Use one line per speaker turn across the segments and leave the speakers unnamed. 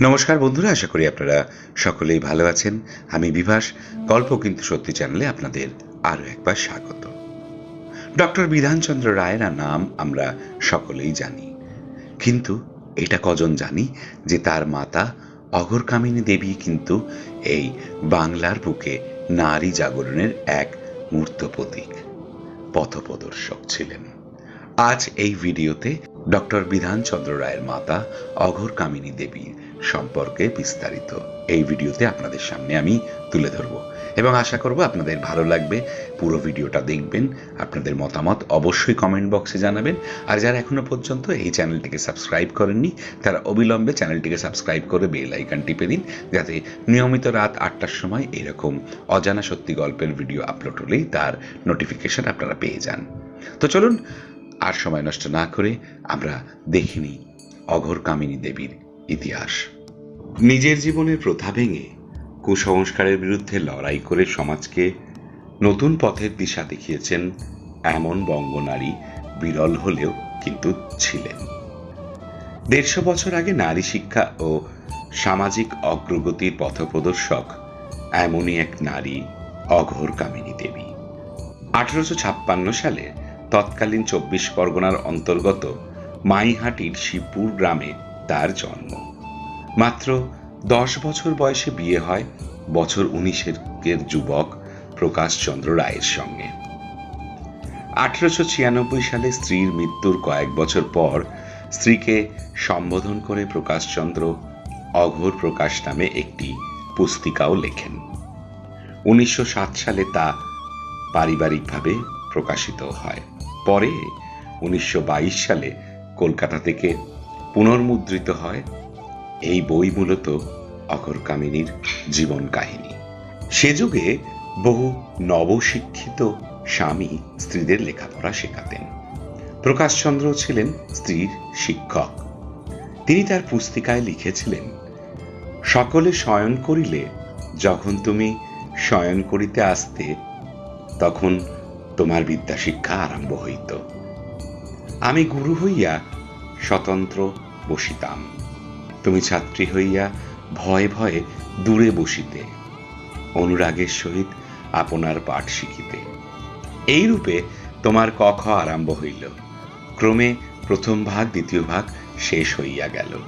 নমস্কার বন্ধুরা, আশা করি আপনারা সকলেই ভালো আছেন। আমি বিভাস, গল্প কিন্তু সত্যি চ্যানেলে আপনাদের আরও একবার স্বাগত। ডক্টর বিধানচন্দ্র রায়ের নাম আমরা সকলেই জানি। কিন্তু এটা কজন জানি যে তার মাতা অঘরকামিনী দেবী কিন্তু এই বাংলার বুকে নারী জাগরণের এক মূর্ত প্রতীক পথপ্রদর্শক ছিলেন। আজ এই ভিডিওতে ডক্টর বিধানচন্দ্র রায়ের মাতা অঘর কামিনী দেবীর সম্পর্কে বিস্তারিত এই ভিডিওতে আপনাদের সামনে আমি তুলে ধরব। এবং আশা করব আপনাদের ভালো লাগবে। পুরো ভিডিওটা দেখবেন, আপনাদের মতামত অবশ্যই কমেন্ট বক্সে জানাবেন। আর যারা এখনও পর্যন্ত এই চ্যানেলটিকে সাবস্ক্রাইব করেননি, তারা অবিলম্বে চ্যানেলটিকে সাবস্ক্রাইব করে বেল আইকন টিপে দিন, যাতে নিয়মিত রাত আটটার সময় এরকম অজানা সত্যি গল্পের ভিডিও আপলোড হলেই তার নোটিফিকেশন আপনারা পেয়ে যান। তো চলুন, আর সময় নষ্ট না করে আমরা দেখিনি অঘর কামিনী দেবীর ইতিহাস। নিজের জীবনের প্রথা ভেঙে কুসংস্কারের বিরুদ্ধে লড়াই করে সমাজকে নতুন পথের দিশা দেখিয়েছেন এমন বঙ্গনারী বিরল হলেও কিন্তু ছিলেন। দেড়শো বছর আগে নারী শিক্ষা ও সামাজিক অগ্রগতির পথপ্রদর্শক এমনই এক নারী, অঘোর কামিনী দেবী। আঠারোশো ছাপ্পান্ন সালে তৎকালীন চব্বিশ পরগনার অন্তর্গত মাইহাটির শিবপুর গ্রামে তার জন্ম। মাত্র দশ বছর বয়সে বিয়ে হয় বছর উনিশের যুবক প্রকাশচন্দ্র রায়ের সঙ্গে। আঠারোশো ছিয়ানব্বই সালে স্ত্রীর মৃত্যুর কয়েক বছর পর স্ত্রীকে সম্বোধন করে প্রকাশচন্দ্র অঘোর প্রকাশ নামে একটি পুস্তিকাও লেখেন। উনিশশো সাত সালে তা পারিবারিকভাবে প্রকাশিত হয়। পরে উনিশশো বাইশ সালে কলকাতা থেকে পুনর্মুদ্রিত হয়, এই বই মূলত অকর কামিনীর জীবন কাহিনী। সে যুগে বহু নবশিক্ষিত স্বামী স্ত্রীদের লেখাপড়া শেখাতেন। প্রকাশচন্দ্র ছিলেন স্ত্রীর শিক্ষক। তিনি তার পুস্তিকায় লিখেছিলেন, সকলে শয়ন করিলে যখন তুমি শয়ন করিতে আসতে, তখন তোমার বিদ্যা শিক্ষা আরম্ভ হইত। আমি গুরু হইয়া স্বতন্ত্র বসিতাম। তুমি ছাত্রী হইয়া ভয়ে ভয়ে দূরে বসিতে, অনুরাগের সহিত আপনার পাঠ শিখিতে। এই রূপে তোমার ক খ আরম্ভ হইল। ক্রমে প্রথম ভাগ, দ্বিতীয় ভাগ শেষ হইয়া গেল।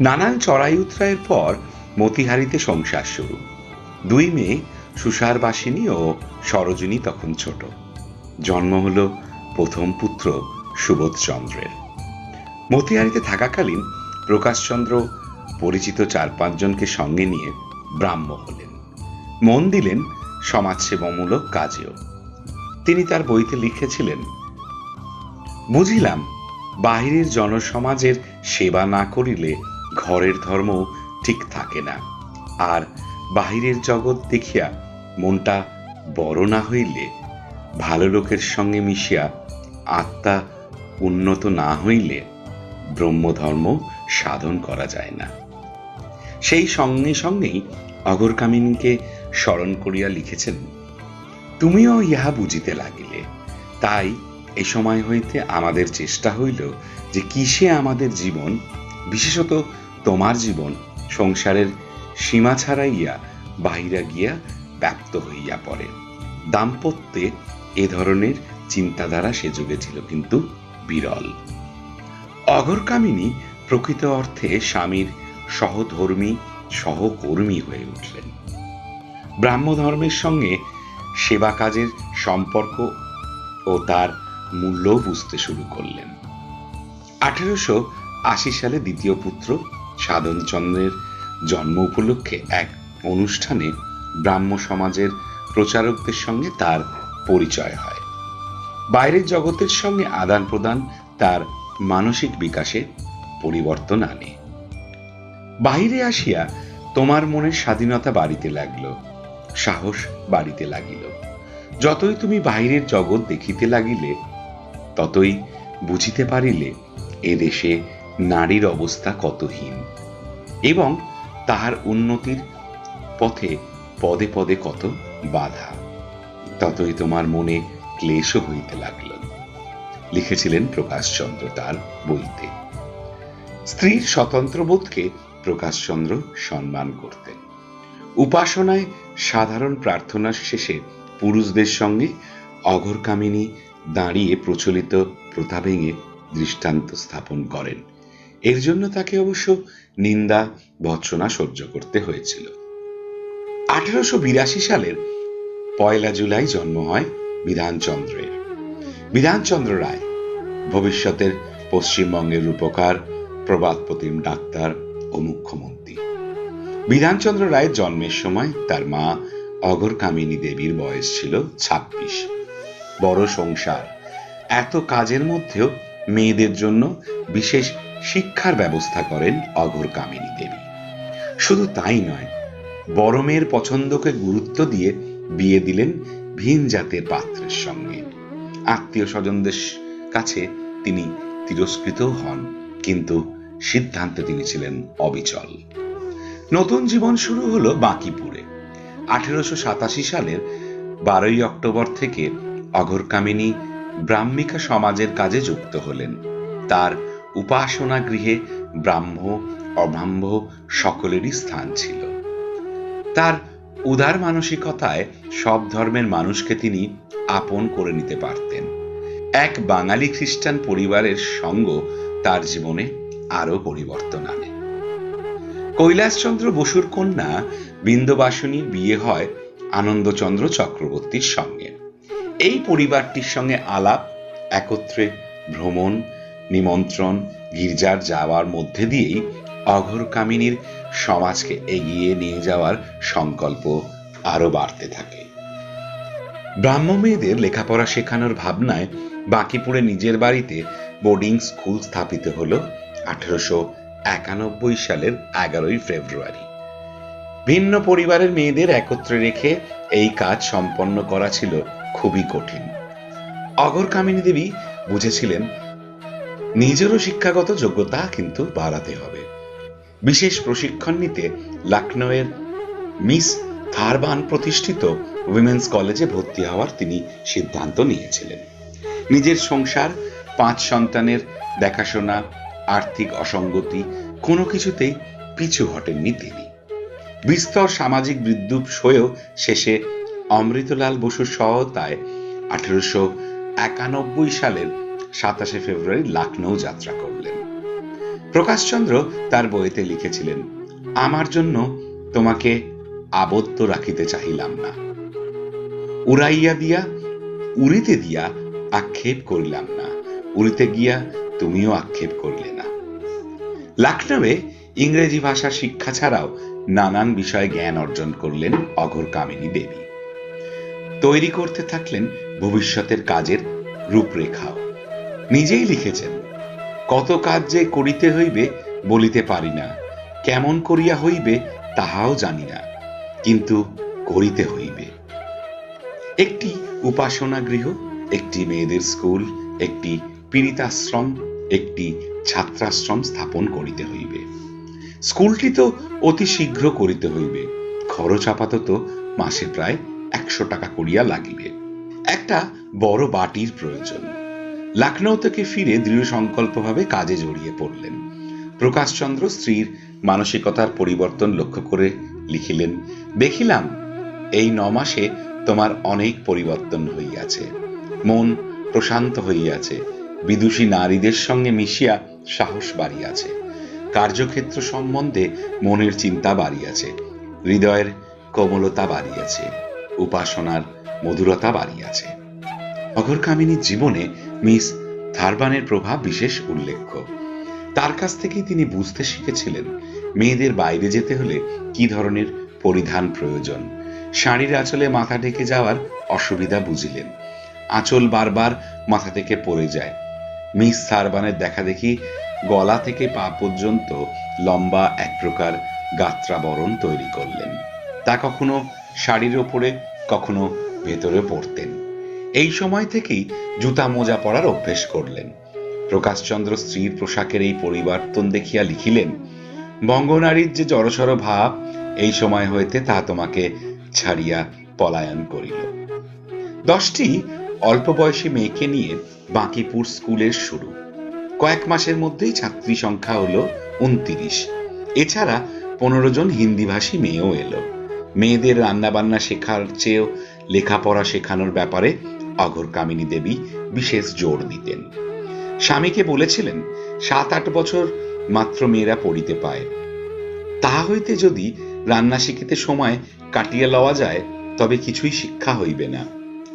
নানান চড়াই উতরায়ের পর মতিহারিতে সংসার শুরু। দুই মেয়ে সুষার বাসিনী ও সরোজিনী তখন ছোট। জন্ম হল প্রথম পুত্র সুবোধচন্দ্রের। মতিহারিতে থাকাকালীন প্রকাশচন্দ্র পরিচিত চার পাঁচজনকে সঙ্গে নিয়ে ব্রাহ্ম হলেন। মন দিলেন সমাজসেবামূলক কাজেও। তিনি তার বইতে লিখেছিলেন, বুঝিলাম, বাহিরের জনসমাজের সেবা না করিলে ঘরের ধর্ম ঠিক থাকে না। আর বাহিরের জগৎ দেখিয়া মনটা বড় না হইলে ভালো লোকের সঙ্গে মিশিয়া আত্মা উন্নত না হইলে ব্রহ্মধর্ম সাধন করা যায় না। সেই সঙ্গে সঙ্গেই অগরকামিনীকে স্মরণ করিয়া লিখেছেন, তুমিও ইহা বুঝিতে লাগিলে। তাই এ সময় হইতে আমাদের চেষ্টা হইল যে কিসে আমাদের জীবন, বিশেষত তোমার জীবন, সংসারের সীমা ছাড়াইয়া বাহিরা গিয়া ব্যক্ত হইয়া পড়ে। দাম্পত্যে এ ধরনের চিন্তাধারা সে যুগে ছিল কিন্তু বিরল। অগরকামিনী প্রকৃত অর্থে স্বামীর সহধর্মী, সহকর্মী হয়ে উঠলেন। ব্রাহ্ম ধর্মের সঙ্গে সেবা কাজের সম্পর্ক ও তার মূল্য বুঝতে শুরু করলেন। আঠেরোশো আশি সালে দ্বিতীয় পুত্র সাধনচন্দ্রের জন্ম উপলক্ষে এক অনুষ্ঠানে ব্রাহ্ম সমাজের প্রচারকদের সঙ্গে তার পরিচয় হয়। বাইরের জগতের সঙ্গে আদান প্রদান তার মানসিক বিকাশে পরিবর্তন আনে। বাহিরে আসিয়া তোমার মনের স্বাধীনতা বাড়িতে লাগল, সাহস বাড়িতে লাগিল। যতই তুমি বাহিরের জগৎ দেখিতে লাগিলে, ততই বুঝিতে পারিলে এ দেশে নারীর অবস্থা কতহীন এবং তাহার উন্নতির পথে পদে পদে কত বাধা। ততই তোমার মনে ক্লেশও হইতে লাগল। লিখেছিলেন প্রকাশচন্দ্র তার বইতে। স্ত্রীর স্বতন্ত্র বোধকে প্রকাশচন্দ্র সম্মান করতেন। উপাসনায় সাধারণ প্রার্থনার শেষে পুরুষদের সঙ্গে অঘরকামিনী দাঁড়িয়ে প্রচলিত প্রথা ভেঙে দৃষ্টান্ত স্থাপন করেন। এর জন্য তাকে অবশ্য নিন্দা, ভৎসনা সহ্য করতে হয়েছিল। আঠারোশো বিরাশি সালের পয়লা জুলাই জন্ম হয় বিধানচন্দ্রের। বিধানচন্দ্র রায় ভবিষ্যতের পশ্চিমবঙ্গের রূপকার প্রবাদ প্রতিম ডাক্তার ও মুখ্যমন্ত্রী। বিধানচন্দ্র রায়ের জন্মের সময় তার মা অঘর কামিনী দেবীর বয়স ছিল ছাব্বিশ। বড় সংসার। এত কাজের মধ্যেও মেয়েদের জন্য বিশেষ শিক্ষার ব্যবস্থা করেন অঘরকামিনী দেবী। শুধু তাই নয়, বড় মেয়ের পছন্দকে গুরুত্ব দিয়ে বিয়ে দিলেন ভিন জাতের পাত্রের সঙ্গে। আত্মীয় স্বজনদের কাছে তিনি তিরস্কৃত হন, কিন্তু সিদ্ধান্তে তিনি ছিলেন অবিচল। নতুন জীবন শুরু হলো বাঁকিপুরে। আঠেরোশো সাতাশি সালের বারোই অক্টোবর থেকে অঘরকামিনী ব্রাহ্মিকা সমাজের কাজে যুক্ত হলেন। তার উপাসনা গৃহে ব্রাহ্ম, অব্রাহ্ম সকলেরই স্থান ছিল। তার উদার মানসিকতায় সব ধর্মের মানুষকে তিনি আপন করে নিতে পারতেন। এক বাঙালি খ্রিস্টান পরিবারের সঙ্গ তার জীবনে আরও পরিবর্তন আনে। কৈলাসচন্দ্র বসুর কন্যা বিন্দবাসিনীর বিয়ে হয় আনন্দচন্দ্র চক্রবর্তীর সঙ্গে। এই পরিবারটির সঙ্গে আলাপ, একত্রে ভ্রমণ, নিমন্ত্রণ, গির্জার যাওয়ার মধ্যে দিয়েই অঘর কামিনীর সমাজকে এগিয়ে নিয়ে যাওয়ার সংকল্প আরও বাড়তে থাকে। ব্রাহ্ম মেয়েদের লেখাপড়া শেখানোর ভাবনায় বাঁকিপুরে নিজের বাড়িতে বোর্ডিং স্কুল স্থাপিত হল আঠারোশো একানব্বই সালের এগারোই ফেব্রুয়ারি। ভিন্ন পরিবারের মেয়েদের একত্রে রেখে এই কাজ সম্পন্ন করা ছিল খুবই কঠিন। অগর কামিনী দেবী বুঝেছিলেন, নিজেরও শিক্ষাগত যোগ্যতা কিন্তু বাড়াতে হবে। বিশেষ প্রশিক্ষণ নিতে লখনৌয়ের মিস থারবান প্রতিষ্ঠিত উইমেন্স কলেজে ভর্তি হওয়ার তিনি সিদ্ধান্ত নিয়েছিলেন। নিজের সংসার, পাঁচ সন্তানের দেখাশোনা, আর্থিক অসঙ্গতি, কোনো কিছুতেই পিছু হটেননি তিনি। বিস্তর সামাজিক বিদ্যুৎ সয়েও শেষে অমৃতলাল বসুর সহায়তায় আঠেরোশো একানব্বই সালের সাতাশে ফেব্রুয়ারি লখনৌ যাত্রা করলেন। প্রকাশচন্দ্র তার বইতে লিখেছিলেন, আমার জন্য তোমাকে আবদ্ধ রাখিতে চাহিলাম না। উড়াইয়া দিয়া, উড়িতে দিয়া আক্ষেপ করিলাম না। উড়িতে গিয়া তুমিও আক্ষেপ করলে না। লখনৌয়ে ইংরেজি ভাষা শিক্ষা ছাড়াও নানান বিষয়ে জ্ঞান অর্জন করলেন অঘর কামিনী দেবী। তৈরি করতে থাকলেন ভবিষ্যতের কাজের রূপরেখাও। নিজেই লিখেছেন, কত কাজ যে করিতে হইবে বলিতে পারি না, কেমন করিয়া হইবে তাহাও জানি না, কিন্তু করিতে হইবে। একটি উপাসনা গৃহ একটি মেয়েদের স্কুল, একটি পীড়িতাশ্রম, একটি ছাত্রাশ্রম স্থাপন করিতে হইবে। স্কুলটি তো অতি শীঘ্র করিতে হইবে। খরচ আপাতত মাসে প্রায় একশো টাকা করিয়া লাগিবে। একটা বড় বাটির প্রয়োজন। লখনৌ থেকে ফিরে দৃঢ় সংকল্পভাবে কাজে জড়িয়ে পড়লেন। প্রকাশচন্দ্র স্ত্রীর মানসিকতার পরিবর্তন লক্ষ্য করে লিখিলেন, দেখিলাম, এই ন মাসে তোমার অনেক পরিবর্তন হইয়াছে। মন প্রশান্ত হইয়াছে। বিদুষী নারীদের সঙ্গে মিশিয়া সাহস বাড়িয়াছে। কার্যক্ষেত্র সম্বন্ধে মনের চিন্তা বাড়িয়াছে। হৃদয়ের কোমলতা বাড়িয়াছে। উপাসনার মধুরতা বাড়িয়াছে। অঘরকামিনীর জীবনে মিস থারবানের প্রভাব বিশেষ উল্লেখ্য। তার কাছ থেকেই তিনি বুঝতে শিখেছিলেন মেয়েদের বাইরে যেতে হলে কি ধরনের পরিধান প্রয়োজন। শাড়ির আঁচলে মাথা ঢেকে যাওয়ার অসুবিধা বুঝিলেন। আঁচল বারবার মাথা থেকে পড়ে যায়। মিস সারবানের দেখা দেখি গলা থেকে পা পর্যন্ত লম্বা এক প্রকার গাত্রাবরণ তৈরি করলেন। তা কখনো শাড়ির ওপরে, কখনো ভেতরে পড়তেন। এই সময় থেকেই জুতা মোজা পরার অভ্যেস করলেন। প্রকাশচন্দ্র স্ত্রীর পোশাকের এই পরিবর্তন দেখিয়া লিখিলেন, বঙ্গনারীর যে জড়সড় ভাব, এই সময় হইতে তা তোমাকে ছাড়িয়া পলায়ন করিল। দশটি অল্প বয়সী মেয়েকে নিয়ে বাঁকিপুর স্কুলের শুরু। কয়েক মাসের মধ্যেই ছাত্রী সংখ্যা হলো উনতিরিশ। এছাড়া পনেরো জন হিন্দিভাষী মেয়েও এলো। মেয়েদের রান্নাবান্না শেখার চেয়েও লেখাপড়া শেখানোর ব্যাপারে অঘর কামিনী দেবী বিশেষ জোর দিতেন। স্বামীকে বলেছিলেন, সাত আট বছর মাত্র মেয়েরা পড়িতে পায়। তাহা হইতে যদি রান্না শিখিতে সময় কাটিয়ে লওয়া যায়, তবে কিছুই শিক্ষা হইবে না।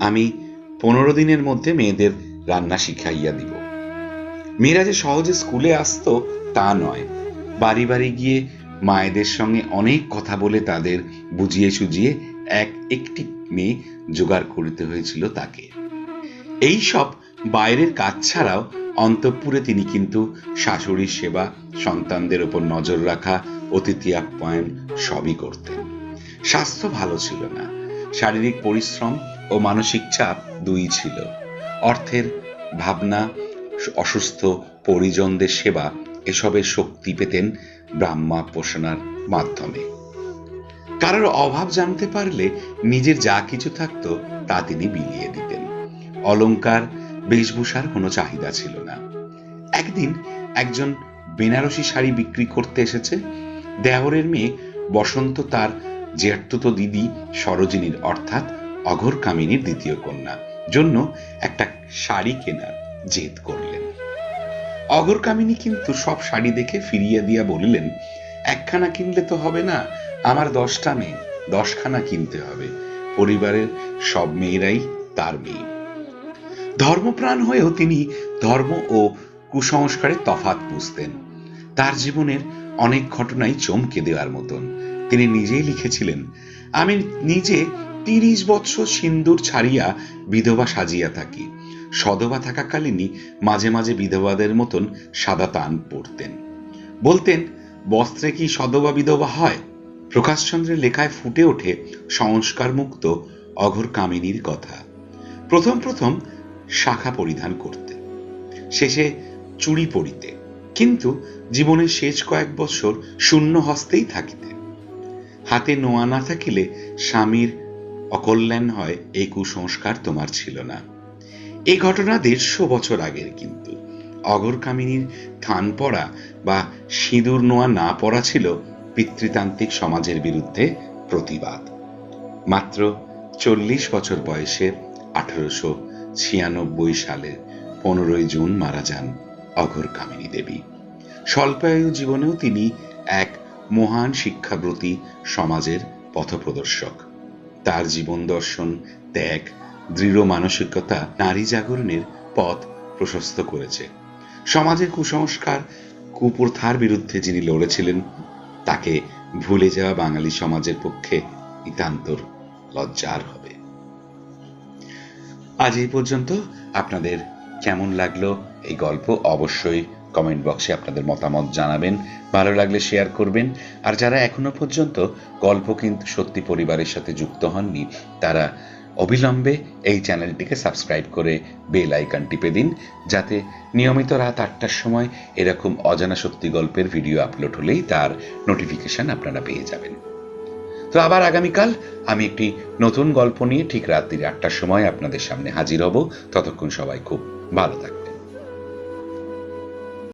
আমি পনেরো দিনের মধ্যে মেয়েদের রান্না শিখাইয়া দিব। মেয়েরা যে সহজে স্কুলে আসতো, তা নয়। বাড়ি বাড়ি গিয়ে মায়েদের সঙ্গে অনেক কথা বলে তাদের বুঝিয়ে সুজিয়ে এক একটি মেয়ে জোগাড় করিতে হয়েছিল তাকে। এই সব বাইরের কাজ ছাড়াও অন্তঃপুরে তিনি কিন্তু শাশুড়ির সেবা, সন্তানদের ওপর নজর রাখা, অতিথি আপ্যায়ন সবই করতেন। স্বাস্থ্য ভালো ছিল না। শারীরিক পরিশ্রম ও মানসিক চাপ দুই ছিল। অর্থের ভাবনা, অসুস্থ পরিজনদের সেবা, এসবের শক্তি পেতেন ব্রাহ্মা পোষণার মাধ্যমে। কারোর অভাব জানতে পারলে নিজের যা কিছু থাকতো তা তিনি বিলিয়ে দিতেন। অলংকার, বেশভূষার কোনো চাহিদা ছিল না। একদিন একজন বেনারসি শাড়ি বিক্রি করতে এসেছে। দেওরের মেয়ে বসন্ত তার জ্যাঠতুতো দিদি সরোজিনীর, অর্থাৎ অঘর কামিনীর দ্বিতীয় কন্যা, জন্য একটা শাড়ি কেনার জেদ করলেন। অঘর কামিনী কিন্তু সব শাড়ি দেখে ফিরিয়ে দিয়া বলিলেন, একখানা কিনলে তো হবে না, আমার দশটা মেয়ে, দশখানা কিনতে হবে, পরিবারের সব মেয়েরাই তার মেয়ে। ধর্মপ্রাণ হয়েও তিনি ধর্ম ও কুসংস্কারে তফাত বুঝতেন। তার জীবনের অনেক ঘটনাই চমকে দেওয়ার মতন। তিনি নিজেই লিখেছিলেন, আমি নিজে তিরিশ বৎসর সিন্দুর ছাড়িয়া বিধবা সাজিয়া থাকি। সধবা থাকাকালীনই মাঝে মাঝে বিধবাদের মতন সাদা তান পড়তেন বলতেন, বস্ত্রে কি সধবা বিধবা হয়? প্রকাশচন্দ্রের লেখায় ফুটে ওঠে সংস্কার মুক্ত অঘর কামিনীর কথা। প্রথম প্রথম শাখা পরিধান করতে, শেষে চুড়ি পরিতে। কিন্তু জীবনের শেষ কয়েক বছর শূন্য হস্তেই থাকিতে হাতে নোয়া না থাকিলে স্বামীর অকল্যাণ হয়, এই কুসংস্কার তোমার ছিল না। এই ঘটনা দেড়শো বছর আগের কিন্তু। অগর কামিনীর থান পড়া বা সিঁদুর নোয়া না পড়া ছিল পিতৃতান্ত্রিক সমাজের বিরুদ্ধে প্রতিবাদ। মাত্র চল্লিশ বছর বয়সে আঠারোশো ছিয়ানব্বই সালের পনেরোই জুন মারা যান অঘর কামিনী দেবী। স্বল্পায়ু জীবনেও তিনি এক মহান শিক্ষাব্রতী সমাজের পথপ্রদর্শক। তার জীবন দর্শন, ত্যাগ, দৃঢ় মানসিকতা, নারী জাগরণের পথ প্রশস্ত করেছে। সমাজের কুসংস্কার, কুপ্রথার বিরুদ্ধে যিনি লড়েছিলেন, তাকে ভুলে যাওয়া বাঙালি সমাজের পক্ষে নিতান্তর লজ্জার হবে। আজ এই পর্যন্ত। আপনাদের কেমন লাগল এই গল্প? অবশ্যই কমেন্ট বক্সে আপনাদের মতামত জানাবেন, ভালো লাগলে শেয়ার করবেন। আর যারা এখনও পর্যন্ত গল্প কিন্তু সত্যি পরিবারের সাথে যুক্ত হননি, তারা অবিলম্বে এই চ্যানেলটিকে সাবস্ক্রাইব করে বেল আইকন টিপে দিন, যাতে নিয়মিত রাত আটটার সময় এরকম অজানা সত্যি গল্পের ভিডিও আপলোড হলেই তার নোটিফিকেশন আপনারা পেয়ে যাবেন। তো আবার আগামীকাল আমি একটি নতুন গল্প নিয়ে ঠিক রাত্রি আটটার সময় আপনাদের সামনে হাজির হব। ততক্ষণ সবাই খুব ভালো থাকবেন।